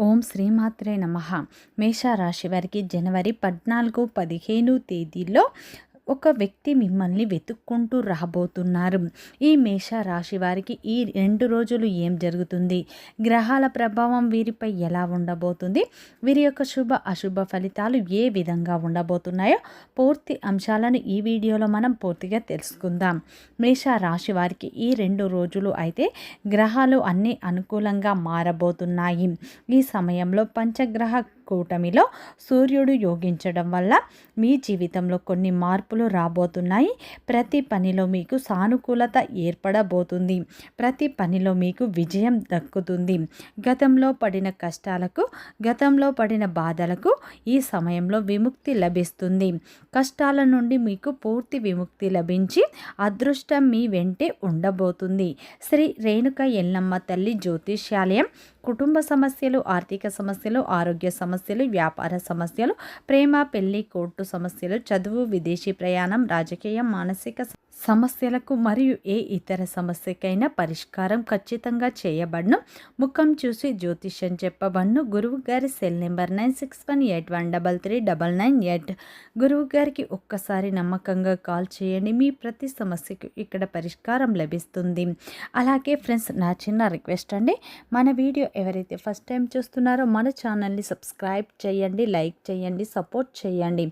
ఓం శ్రీమాత్రే నమ. మేషరాశి వారికి జనవరి పద్నాలుగు పదిహేను తేదీలో ఒక వ్యక్తి మిమ్మల్ని వెతుక్కుంటూ రాబోతున్నారు. ఈ మేష రాశి వారికి ఈ రెండు రోజులు ఏం జరుగుతుంది? గ్రహాల ప్రభావం వీరిపై ఎలా ఉండబోతుంది? వీరి యొక్క శుభ అశుభ ఫలితాలు ఏ విధంగా ఉండబోతున్నాయో పూర్తి అంశాలను ఈ వీడియోలో మనం పూర్తిగా తెలుసుకుందాం. మేష రాశి వారికి ఈ రెండు రోజులు అయితే గ్రహాలు అన్నీ అనుకూలంగా మారబోతున్నాయి. ఈ సమయంలో పంచగ్రహ కూటమిలో సూర్యుడు యోగించడం వల్ల మీ జీవితంలో కొన్ని మార్పులు రాబోతున్నాయి. ప్రతి పనిలో మీకు సానుకూలత ఏర్పడబోతుంది. ప్రతి పనిలో మీకు విజయం దక్కుతుంది. గతంలో పడిన కష్టాలకు గతంలో పడిన బాధలకు ఈ సమయంలో విముక్తి లభిస్తుంది. కష్టాల నుండి మీకు పూర్తి విముక్తి లభించి అదృష్టం మీ వెంటే ఉండబోతుంది. శ్రీ రేణుక ఎల్లమ్మ తల్లి జ్యోతిష్యాలయం కుటుంబ సమస్యలు ఆర్థిక సమస్యలు ఆరోగ్య సమస్యలు వ్యాపార సమస్యలు ప్రేమ పెళ్ళి కోర్టు సమస్యలు చదువు విదేశీ ప్రయాణం రాజకీయం మానసిక సమస్యలకు మరియు ఏ ఇతర సమస్యకైనా పరిష్కారం ఖచ్చితంగా చేయబడను. ముఖం చూసి జ్యోతిష్యం చెప్పబడను. గురువు గారి cell number nine six one eight one double three double nine eight. గురువు గారికి ఒక్కసారి నమ్మకంగా కాల్ చేయండి. మీ ప్రతి సమస్యకు ఇక్కడ పరిష్కారం లభిస్తుంది. అలాగే ఫ్రెండ్స్ నా చిన్న రిక్వెస్ట్ అండి. మన వీడియో ఎవరైతే ఫస్ట్ టైం చూస్తున్నారో మన ఛానల్ని సబ్స్క్రైబ్ చేయండి లైక్ చేయండి సపోర్ట్ చేయండి.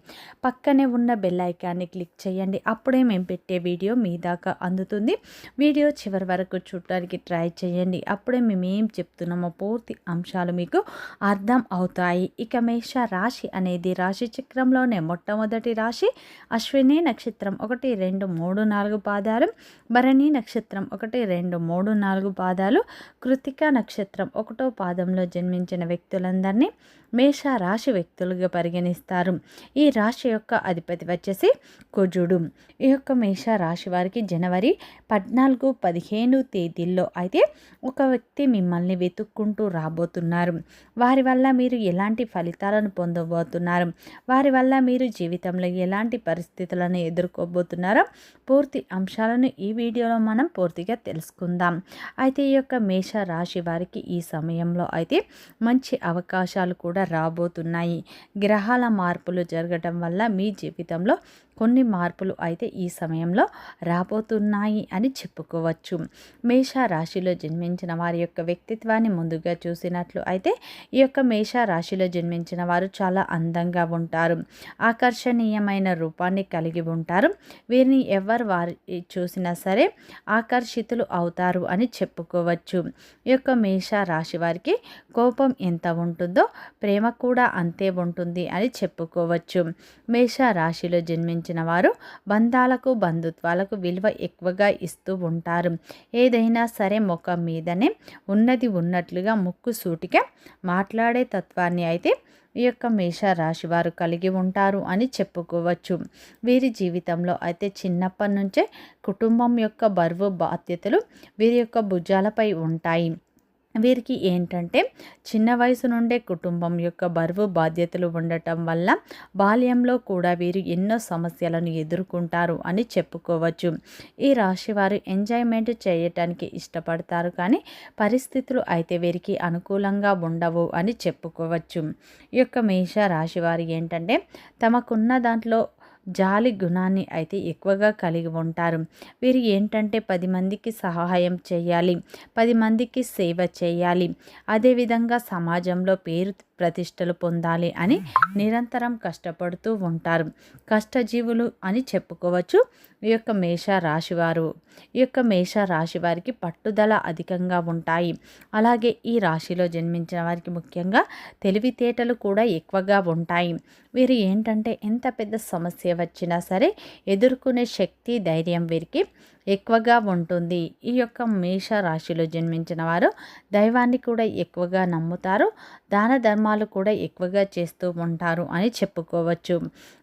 పక్కనే ఉన్న బెల్ ఐకాన్ని క్లిక్ చేయండి. అప్పుడే మేము పెట్టే వీడియో వీడియో మీ దాకా అందుతుంది. వీడియో చివరి వరకు చూడటానికి ట్రై చేయండి. అప్పుడే మేము ఏం చెప్తున్నామో పూర్తి అంశాలు మీకు అర్థం అవుతాయి. ఇక మేష రాశి అనేది రాశి చక్రంలోనే మొట్టమొదటి రాశి. అశ్విని నక్షత్రం ఒకటి రెండు మూడు నాలుగు పాదాలు. భరణి నక్షత్రం ఒకటి రెండు మూడు నాలుగు పాదాలు. కృతిక నక్షత్రం ఒకటో పాదంలో జన్మించిన వ్యక్తులందరినీ మేష రాశి వ్యక్తులుగా పరిగణిస్తారు. ఈ రాశి యొక్క అధిపతి వచ్చేసి కుజుడు. ఈ యొక్క మేష రాశి వారికి జనవరి పద్నాలుగు పదిహేను తేదీల్లో అయితే ఒక వ్యక్తి మిమ్మల్ని వెతుక్కుంటూ రాబోతున్నారు. వారి వల్ల మీరు ఎలాంటి ఫలితాలను పొందబోతున్నారు? వారి వల్ల మీరు జీవితంలో ఎలాంటి పరిస్థితులను ఎదుర్కోబోతున్నారో పూర్తి అంశాలను ఈ వీడియోలో మనం పూర్తిగా తెలుసుకుందాం. అయితే ఈ యొక్క మేష రాశి వారికి ఈ సమయంలో అయితే మంచి అవకాశాలు కూడా కూడా రాబోతున్నాయి. గ్రహాల మార్పులు జరగటం వల్ల మీ జీవితంలో కొన్ని మార్పులు అయితే ఈ సమయంలో రాబోతున్నాయి అని చెప్పుకోవచ్చు. మేష రాశిలో జన్మించిన వారి యొక్క వ్యక్తిత్వాన్ని ముందుగా చూసినట్లు అయితే ఈ యొక్క మేష రాశిలో జన్మించిన వారు చాలా అందంగా ఉంటారు. ఆకర్షణీయమైన రూపాన్ని కలిగి ఉంటారు. వీరిని ఎవరు వారి చూసినా సరే ఆకర్షితులు అవుతారు అని చెప్పుకోవచ్చు. ఈ యొక్క మేష రాశి వారికి కోపం ఎంత ఉంటుందో ప్రేమ కూడా అంతే ఉంటుంది అని చెప్పుకోవచ్చు. మేష రాశిలో జన్మించిన సంబంధించిన వారు బంధాలకు బంధుత్వాలకు విలువ ఎక్కువగా ఇస్తూ ఉంటారు. ఏదైనా సరే ముఖం మీదనే ఉన్నది ఉన్నట్లుగా ముక్కు సూటిగా మాట్లాడే తత్వాన్ని అయితే ఈ యొక్క మేష రాశి వారు కలిగి ఉంటారు అని చెప్పుకోవచ్చు. వీరి జీవితంలో అయితే చిన్నప్పటి నుంచే కుటుంబం యొక్క బరువు బాధ్యతలు వీరి యొక్క భుజాలపై ఉంటాయి. వీరికి ఏంటంటే చిన్న వయసు నుండే కుటుంబం యొక్క బరువు బాధ్యతలు ఉండటం వల్ల బాల్యంలో కూడా వీరు ఎన్నో సమస్యలను ఎదుర్కొంటారు అని చెప్పుకోవచ్చు. ఈ రాశి వారు ఎంజాయ్మెంట్ చేయటానికి ఇష్టపడతారు కానీ పరిస్థితులు అయితే వీరికి అనుకూలంగా ఉండవు అని చెప్పుకోవచ్చు. ఈ యొక్క మేష రాశి వారు ఏంటంటే తమకున్న దాంట్లో జాలి గుణాన్ని అయితే ఎక్కువగా కలిగి ఉంటారు. వీరు ఏంటంటే పది మందికి సహాయం చేయాలి పది మందికి సేవ చేయాలి. అదేవిధంగా సమాజంలో పేరు ప్రతిష్టలు పొందాలి అని నిరంతరం కష్టపడుతూ ఉంటారు. కష్టజీవులు అని చెప్పుకోవచ్చు. ఈ యొక్క మేష రాశివారు ఈ యొక్క మేష రాశి వారికి పట్టుదల అధికంగా ఉంటాయి. అలాగే ఈ రాశిలో జన్మించిన వారికి ముఖ్యంగా తెలివితేటలు కూడా ఎక్కువగా ఉంటాయి. వీరు ఏంటంటే ఎంత పెద్ద సమస్య వచ్చినా సరే ఎదుర్కొనే శక్తి ధైర్యం వీరికి ఎక్కువగా ఉంటుంది. ఈ యొక్క మేష రాశిలో జన్మించిన వారు దైవాన్ని కూడా ఎక్కువగా నమ్ముతారు. దాన ధర్మాలు కూడా ఎక్కువగా చేస్తూ ఉంటారు అని చెప్పుకోవచ్చు.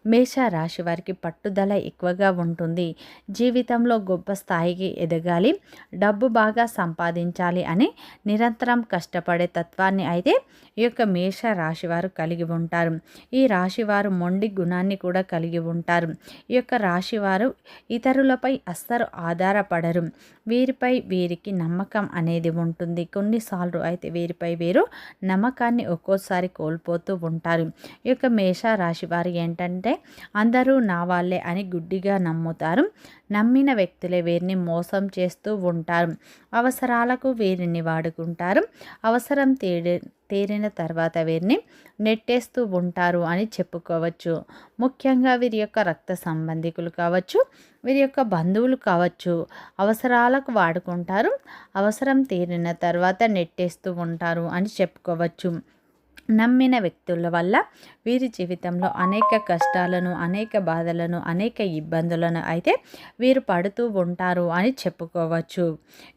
మేష రాశి వారికి పట్టుదల ఎక్కువగా ఉంటుంది. జీవితంలో గొప్ప స్థాయికి ఎదగాలి. డబ్బు బాగా సంపాదించాలి అని నిరంతరం కష్టపడే తత్వాన్ని అయితే ఈ యొక్క మేష రాశి వారు కలిగి ఉంటారు. ఈ రాశి వారు మొండి గుణాన్ని కూడా కలిగి ఉంటారు. ఈ యొక్క రాశి వారు ఇతరులపై అస్సలు ఆధారపడరు. వీరిపై వీరికి నమ్మకం అనేది ఉంటుంది. కొన్నిసార్లు అయితే వీరిపై వీరు నమ్మకాన్ని ఒక్కోసారి కోల్పోతూ ఉంటారు. ఈ యొక్క మేష రాశి వారు ఏంటంటే అందరూ నా వాళ్ళే అని గుడ్డిగా నమ్ముతారు. నమ్మిన వ్యక్తులే వీరిని మోసం చేస్తూ ఉంటారు. అవసరాలకు వీరిని వాడుకుంటారు. అవసరం తేడి తీరిన తర్వాత వీరిని నెట్టేస్తూ ఉంటారు అని చెప్పుకోవచ్చు. ముఖ్యంగా వీరి యొక్క రక్త సంబంధికులు కావచ్చు వీరి యొక్క బంధువులు కావచ్చు అవసరాలకు వాడుకుంటారు అవసరం తీరిన తర్వాత నెట్టేస్తూ ఉంటారు అని చెప్పుకోవచ్చు. నమ్మిన వ్యక్తుల వల్ల వీరి జీవితంలో అనేక కష్టాలను అనేక బాధలను అనేక ఇబ్బందులను అయితే వీరు పడుతూ ఉంటారు అని చెప్పుకోవచ్చు.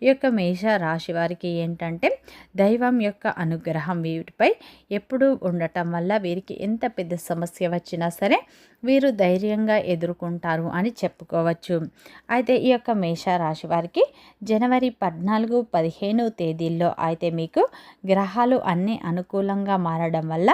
ఈ యొక్క మేష రాశి వారికి ఏంటంటే దైవం యొక్క అనుగ్రహం వీటిపై ఎప్పుడూ ఉండటం వల్ల వీరికి ఎంత పెద్ద సమస్య వచ్చినా సరే వీరు ధైర్యంగా ఎదుర్కొంటారు అని చెప్పుకోవచ్చు. అయితే ఈ యొక్క మేష రాశి వారికి జనవరి పద్నాలుగు పదిహేను తేదీల్లో అయితే మీకు గ్రహాలు అన్నీ అనుకూలంగా మారడం వల్ల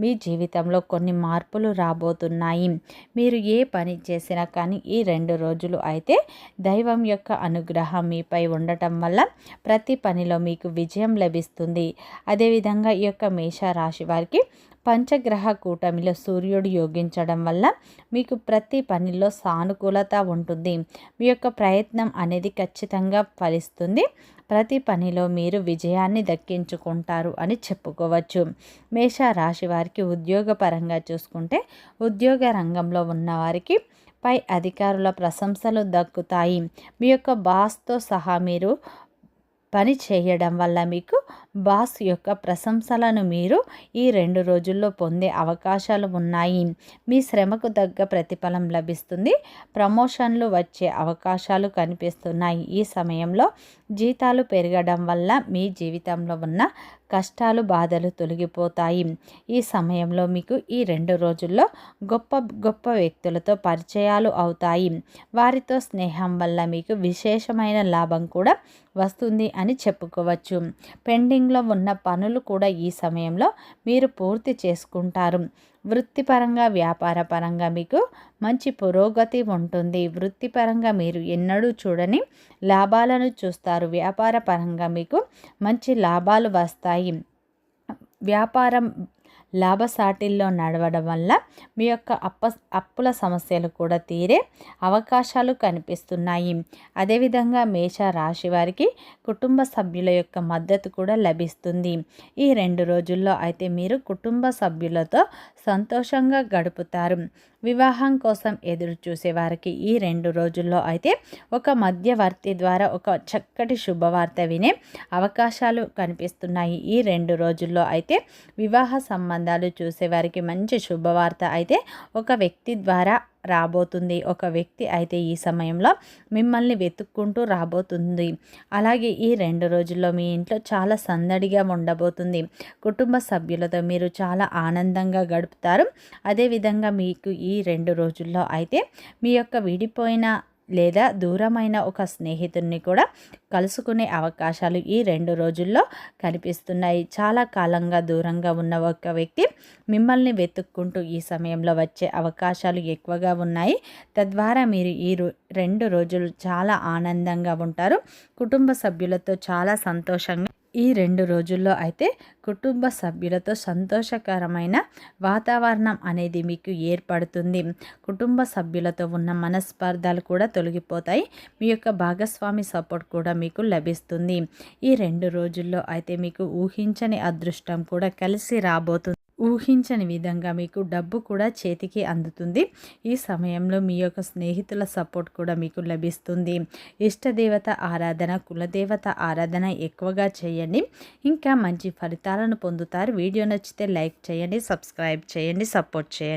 మీ జీవితంలో కొన్ని మార్పులు రాబోతున్నాయి. మీరు ఏ పని చేసినా కానీ ఈ రెండు రోజులు అయితే దైవం యొక్క అనుగ్రహం మీపై ఉండటం వల్ల ప్రతి పనిలో మీకు విజయం లభిస్తుంది. అదేవిధంగా ఈ యొక్క మేష రాశి వారికి పంచగ్రహ కూటమిలో సూర్యుడు యోగించడం వల్ల మీకు ప్రతి పనిలో సానుకూలత ఉంటుంది. మీ యొక్క ప్రయత్నం అనేది ఖచ్చితంగా ఫలిస్తుంది. ప్రతి పనిలో మీరు విజయాన్ని దక్కించుకుంటారు అని చెప్పుకోవచ్చు. మేష రాశి వారికి ఉద్యోగపరంగా చూసుకుంటే ఉద్యోగ రంగంలో ఉన్నవారికి పై అధికారుల ప్రశంసలు దక్కుతాయి. మీ యొక్క బాస్తో సహా మీరు పని చేయడం వల్ల మీకు బాస్ యొక్క ప్రశంసలను మీరు ఈ రెండు రోజుల్లో పొందే అవకాశాలు ఉన్నాయి. మీ శ్రమకు తగ్గ ప్రతిఫలం లభిస్తుంది. ప్రమోషన్లు వచ్చే అవకాశాలు కనిపిస్తున్నాయి. ఈ సమయంలో జీతాలు పెరగడం వల్ల మీ జీవితంలో ఉన్న కష్టాలు బాధలు తొలగిపోతాయి. ఈ సమయంలో మీకు ఈ రెండు రోజుల్లో గొప్ప గొప్ప వ్యక్తులతో పరిచయాలు అవుతాయి. వారితో స్నేహం వల్ల మీకు విశేషమైన లాభం కూడా వస్తుంది అని చెప్పుకోవచ్చు. పెండింగ్లో ఉన్న పనులు కూడా ఈ సమయంలో మీరు పూర్తి చేసుకుంటారు. వృత్తిపరంగా వ్యాపార పరంగా మీకు మంచి పురోగతి ఉంటుంది. వృత్తిపరంగా మీరు ఎన్నడూ చూడని లాభాలను చూస్తారు. వ్యాపార పరంగా మీకు మంచి లాభాలు వస్తాయి. వ్యాపారం లాభసాటిల్లో నడవడం వల్ల మీ యొక్క అప్ప అప్పుల సమస్యలు కూడా తీరే అవకాశాలు కనిపిస్తున్నాయి. అదేవిధంగా మేష రాశి వారికి కుటుంబ సభ్యుల యొక్క మద్దతు కూడా లభిస్తుంది. ఈ రెండు రోజుల్లో అయితే మీరు కుటుంబ సభ్యులతో సంతోషంగా గడుపుతారు. వివాహం కోసం ఎదురు చూసే వారికి ఈ రెండు రోజుల్లో అయితే ఒక మధ్యవర్తి ద్వారా ఒక చక్కటి శుభవార్త వినే అవకాశాలు కనిపిస్తున్నాయి. ఈ రెండు రోజుల్లో అయితే వివాహ సంబంధ సంబంధాలు చూసేవారికి మంచి శుభవార్త అయితే ఒక వ్యక్తి ద్వారా రాబోతుంది. ఒక వ్యక్తి అయితే ఈ సమయంలో మిమ్మల్ని వెతుక్కుంటూ రాబోతుంది. అలాగే ఈ రెండు రోజుల్లో మీ ఇంట్లో చాలా సందడిగా ఉండబోతుంది. కుటుంబ సభ్యులతో మీరు చాలా ఆనందంగా గడుపుతారు. అదేవిధంగా మీకు ఈ రెండు రోజుల్లో అయితే మీ యొక్క విడిపోయిన లేదా దూరమైన ఒక స్నేహితుడిని కూడా కలుసుకునే అవకాశాలు ఈ రెండు రోజుల్లో కనిపిస్తున్నాయి. చాలా కాలంగా దూరంగా ఉన్న ఒక వ్యక్తి మిమ్మల్ని వెతుక్కుంటూ ఈ సమయంలో వచ్చే అవకాశాలు ఎక్కువగా ఉన్నాయి. తద్వారా మీరు ఈ రెండు రోజులు చాలా ఆనందంగా ఉంటారు. కుటుంబ సభ్యులతో చాలా సంతోషంగా ఈ రెండు రోజుల్లో అయితే కుటుంబ సభ్యులతో సంతోషకరమైన వాతావరణం అనేది మీకు ఏర్పడుతుంది. కుటుంబ సభ్యులతో ఉన్న మనస్పర్ధాలు కూడా తొలగిపోతాయి. మీ యొక్క భాగస్వామి సపోర్ట్ కూడా మీకు లభిస్తుంది. ఈ రెండు రోజుల్లో అయితే మీకు ఊహించని అదృష్టం కూడా కలిసి రాబోతుంది. ఊహించని విధంగా మీకు డబ్బు కూడా చేతికి అందుతుంది. ఈ సమయంలో మీ యొక్క స్నేహితుల సపోర్ట్ కూడా మీకు లభిస్తుంది. ఇష్టదేవత ఆరాధన కులదేవత ఆరాధన ఎక్కువగా చేయండి. ఇంకా మంచి ఫలితాలను పొందుతారు. వీడియో నచ్చితే లైక్ చేయండి సబ్స్క్రైబ్ చేయండి సపోర్ట్ చేయండి.